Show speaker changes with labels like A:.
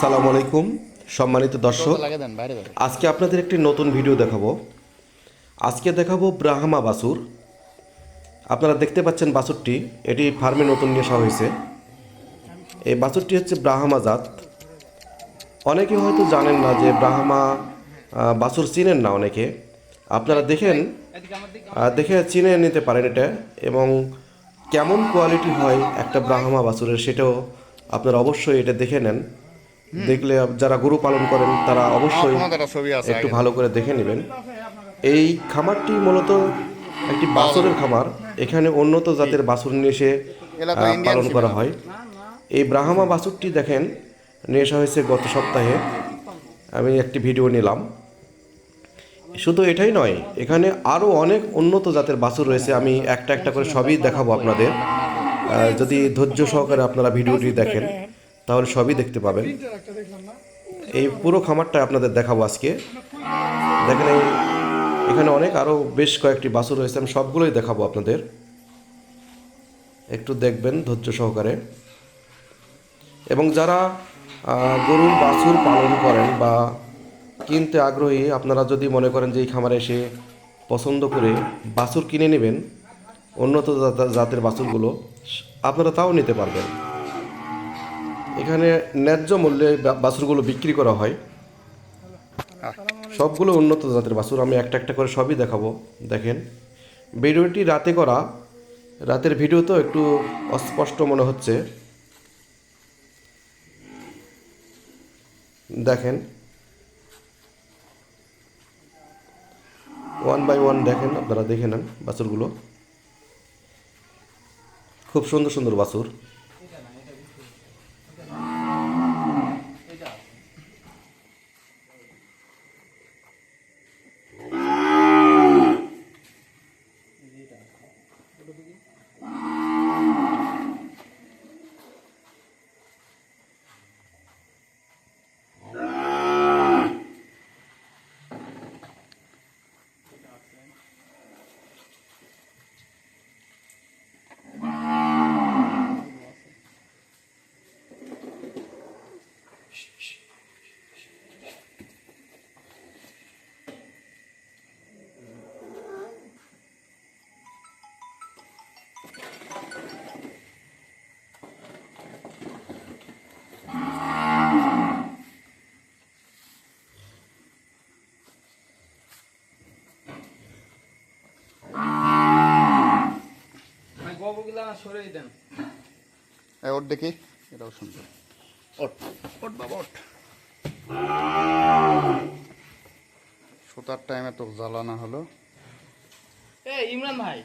A: আসসালামু আলাইকুম সম্মানিত দর্শক। আজকে আপনাদের একটি নতুন ভিডিও দেখাবো। আজকে দেখাবো ব্রাহ্মা বাসুর আপনারা দেখতে পাচ্ছেন বাছুরটি এটি ফার্মে নতুন নিয়ে আসা হয়েছে। এই বাছুরটি হচ্ছে ব্রাহ্মা জাত। অনেকে হয়তো জানেন না যে ব্রাহ্মা বাছুর চিনেন না অনেকে। আপনারা দেখেন দেখে চিনে নিতে পারেন এটা এবং কেমন কোয়ালিটি হয় একটা ব্রাহ্মা বাছুরের সেটাও আপনারা অবশ্যই এটা দেখে নেন। দেখলে যারা গরু পালন করেন তারা অবশ্যই
B: একটা
A: ভালো করে দেখে নেবেন। এই খামারটি মূলত একটি বাছুরের খামার। এখানে উন্নত জাতের বাছুর নিয়ে এসে পালন করা হয়। এই ব্রাহ্মা বাছুরটি দেখেন নিয়ে আসা হয়েছে গত সপ্তাহে। আমি একটি ভিডিও নিলাম। শুধু এটাই নয় এখানে আরও অনেক উন্নত জাতের বাছুর রয়েছে। আমি একটা একটা করে সবই দেখাবো আপনাদের। যদি ধৈর্য সহকারে আপনারা ভিডিওটি দেখেন। তাহলে সবই দেখতে পাবেন। এই পুরো খামারটা আপনাদের দেখাবো আজকে। দেখেন এই, এখানে অনেক আরও বেশ কয়েকটি বাছুর রয়েছে, আমি সবগুলোই দেখাবো আপনাদের। একটু দেখবেন ধৈর্য সহকারে। এবং যারা গরুর বাছুর পালন করেন বা কিনতে আগ্রহী, আপনারা যদি মনে করেন যে এই খামারে এসে পছন্দ করে বাছুর কিনে নেবেন, উন্নত জাতের বাছুরগুলো, আপনারা তাও নিতে পারবেন। এখানে ন্যায্য মূল্যে বাছুরগুলো বিক্রি করা হয়। সবগুলো উন্নত জাতের বাছুর, আমি একটা একটা করে সবই দেখাবো। দেখেন, ভিডিওটি রাতে করা। রাতের ভিডিও তো একটু অস্পষ্ট মনে হচ্ছে। দেখেন, ওয়ান বাই ওয়ান দেখেন, আপনারা দেখে নেন বাছুরগুলো। খুব সুন্দর সুন্দর বাছুর।
B: Okay. ওর দেখি এটাও সুন্দর। ওট ওট বাবা ওট সুতার টাইমে তো জ্বালানো হলো।
C: এ ইমরান ভাই।